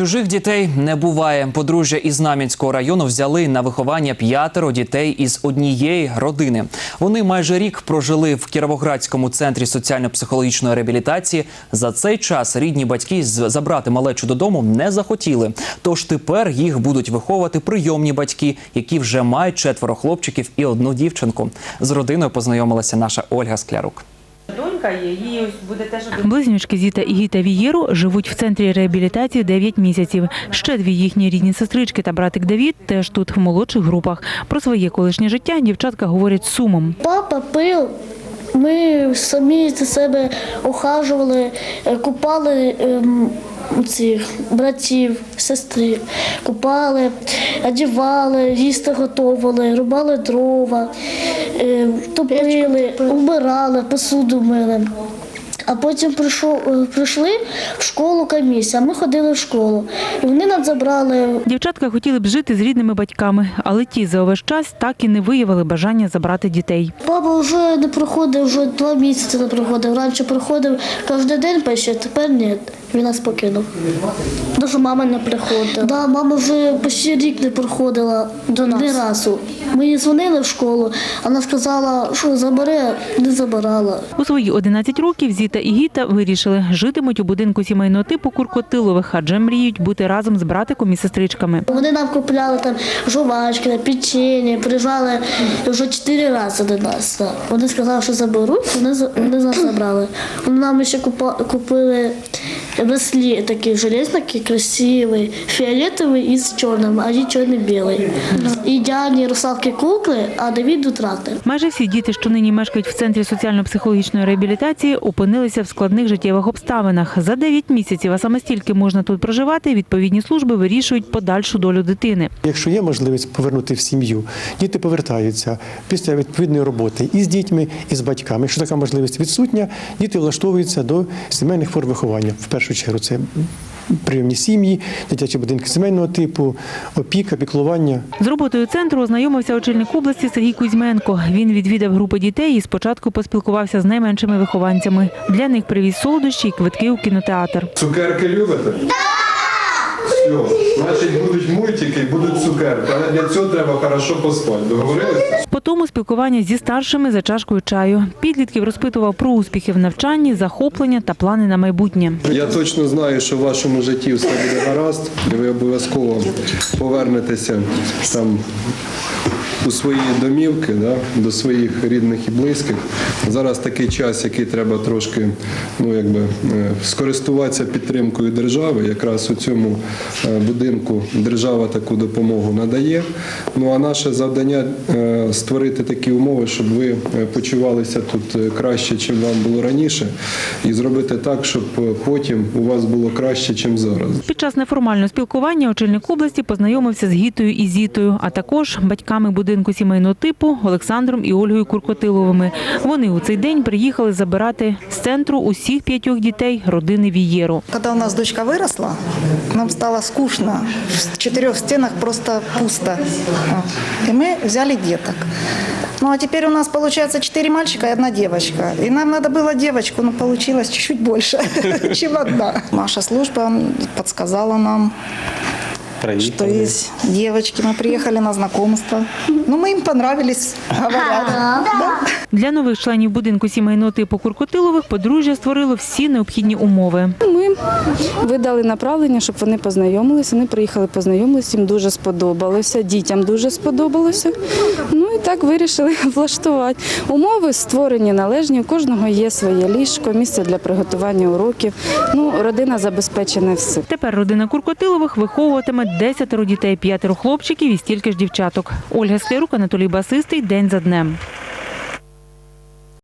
Чужих дітей не буває. Подружжя із Знам'янського району взяли на виховання п'ятеро дітей із однієї родини. Вони майже рік прожили в Кіровоградському центрі соціально-психологічної реабілітації. За цей час рідні батьки забрати малечу додому не захотіли. Тож тепер їх будуть виховувати прийомні батьки, які вже мають четверо хлопчиків і одну дівчинку. З родиною познайомилася наша Ольга Склярук. Донька є, їй ось буде теж один. Близнючки Зіта і Гіта Вієру живуть в центрі реабілітації 9 місяців. Ще дві їхні рідні сестрички та братик Давід теж тут в молодших групах. Про своє колишнє життя дівчатка говорять з сумом. Папа пив. Ми самі за себе ухажували, е, купали ем, цих братів, сестри, купали, одягали, їсти готували, рубали дрова, е, топили, вбирали, посуду мили. А потім прийшов, е, прийшли в школу комісія. Ми ходили в школу. І вони нас забрали Дівчатка хотіли б жити з рідними батьками, але ті за увесь час так і не виявили бажання забрати дітей. Папа вже не приходив, вже два місяці не приходив. Раніше приходив кожен день пише, тепер ні. Він нас покинув. Даже мама не приходила. Да, мама вже почти рік не приходила до нас. Ні разу. Ми їй дзвонили в школу, вона сказала, що забере, не забирала. У свої 11 років Зіта і Гіта вирішили, житимуть у будинку сімейного типу Куркотилових, адже мріють бути разом з братиком і сестричками. Вони нам купляли там жувачки, печення, приїжджали вже чотири рази до нас. Вони сказали, що заберуть, вони, вони нас забрали. Вони нам ще купили браслет такий железний, красивий, фіолетовий і з чорним, а їй чорний-білий. І Діані русалки кукли, а Давіду трактор. Майже всі діти, що нині мешкають в центрі соціально-психологічної реабілітації, опинилися в складних життєвих обставинах. За 9 місяців, а саме стільки можна тут проживати, відповідні служби вирішують подальшу долю дитини. Якщо є можливість повернути в сім'ю, діти повертаються після відповідної роботи і з дітьми, і з батьками. Якщо така можливість відсутня, діти влаштовуються до сімейних форм виховання. В першу чергу це прийомні сім'ї, дитячі будинки сімейного типу, опіка, піклування. З роботою центру ознайомився очільник області Сергій Кузьменко. Він відвідав групи дітей і спочатку поспілкувався з найменшими вихованцями. Для них привіз солодощі і квитки у кінотеатр. Цукерки любите? Так! Все, значить будуть мультики, будуть цукерки. Але для цього треба хорошо поспати. Договорилися? тому спілкування зі старшими за чашкою чаю. Підлітків розпитував про успіхи в навчанні, захоплення та плани на майбутнє. Я точно знаю, що в вашому житті все буде гаразд, і ви обов'язково повернетеся там у свої домівки, да, до своїх рідних і близьких. Зараз такий час, який треба трошки ну, якби, е, скористуватися підтримкою держави. Якраз у цьому е, будинку держава таку допомогу надає. Ну а наше завдання е, створити такі умови, щоб ви почувалися тут краще, чим вам було раніше, і зробити так, щоб потім у вас було краще, чим зараз. Під час неформального спілкування очільник області познайомився з Гітою і Зітою, а також батьками будинку сімейного типу Олександром і Ольгою Куркотиловими. Вони у цей день приїхали забирати з центру усіх п'ятьох дітей родини Вієру. Когда у нас дочка выросла, нам стало скучно. В четырех стенах просто пусто. И мы взяли деток. Ну а теперь у нас получается четыре мальчика и одна девочка. И нам надо было девочку, но получилось чуть-чуть больше, чем одна. Наша служба подсказала нам, что есть девочки. Мы приехали на знакомство. Ну, мы им понравились, говорят. Да. Для нових членів будинку сімейного типу Куркотилових подружжя створило всі необхідні умови. Ми видали направлення, щоб вони познайомилися. Вони приїхали, познайомилися, їм дуже сподобалося, дітям дуже сподобалося. Ну і так вирішили влаштувати. Умови створені належні, у кожного є своє ліжко, місце для приготування уроків. Ну, родина забезпечена все. Тепер родина Куркотилових виховуватиме 10 дітей, п'ятеро хлопчиків і стільки ж дівчаток. Ольга Сирук, Анатолій Басистий. День за днем.